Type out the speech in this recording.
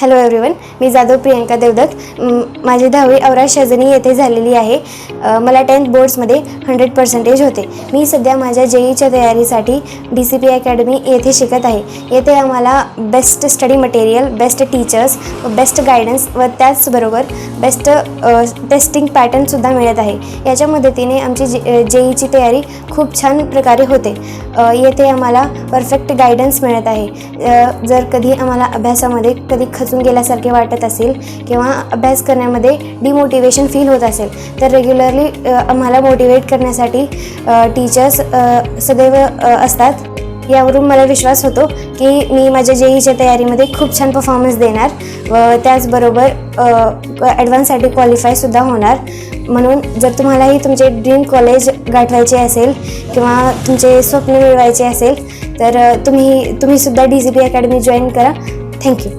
Hello everyone मी जाधव प्रियंका देवदत्त. माझी दहावी औरा शेजनी येथे झालेली आहे. मला टेन्थ बोर्ड्समध्ये हंड्रेड पर्सेंटेज होते. मी सध्या माझ्या जेईच्या तयारीसाठी डी सी पी अकॅडमी येथे शिकत आहे. येथे आम्हाला best study material best teachers best guidance व त्याचबरोबर बेस्ट टेस्टिंग पॅटर्नसुद्धा मिळत आहे. याच्या मदतीने आमची जे जेईची तयारी खूप छान प्रकारे होते. येथे आम्हाला परफेक्ट गायडन्स मिळत आहे. जर कधी आम्हाला अभ्यासामध्ये कधी खचून गेल्यासारखे वाटत असेल किंवा अभ्यास करण्यामध्ये डिमोटिवेशन फील होत असेल तर रेग्युलरली आम्हाला मोटिवेट करण्यासाठी टीचर्स सदैव असतात. यावरून मला विश्वास होतो की मी माझ्या जेईच्या तयारीमध्ये खूप छान परफॉर्मन्स देणार व त्याचबरोबर ॲडव्हान्ससाठी क्वालिफायसुद्धा होणार. म्हणून जर तुम्हालाही तुमचे ड्रीम कॉलेज गाठवायचे असेल किंवा तुमचे स्वप्न मिळवायचे असेल तर तुम्ही तुम्हीसुद्धा D C P academy join करा. Thank you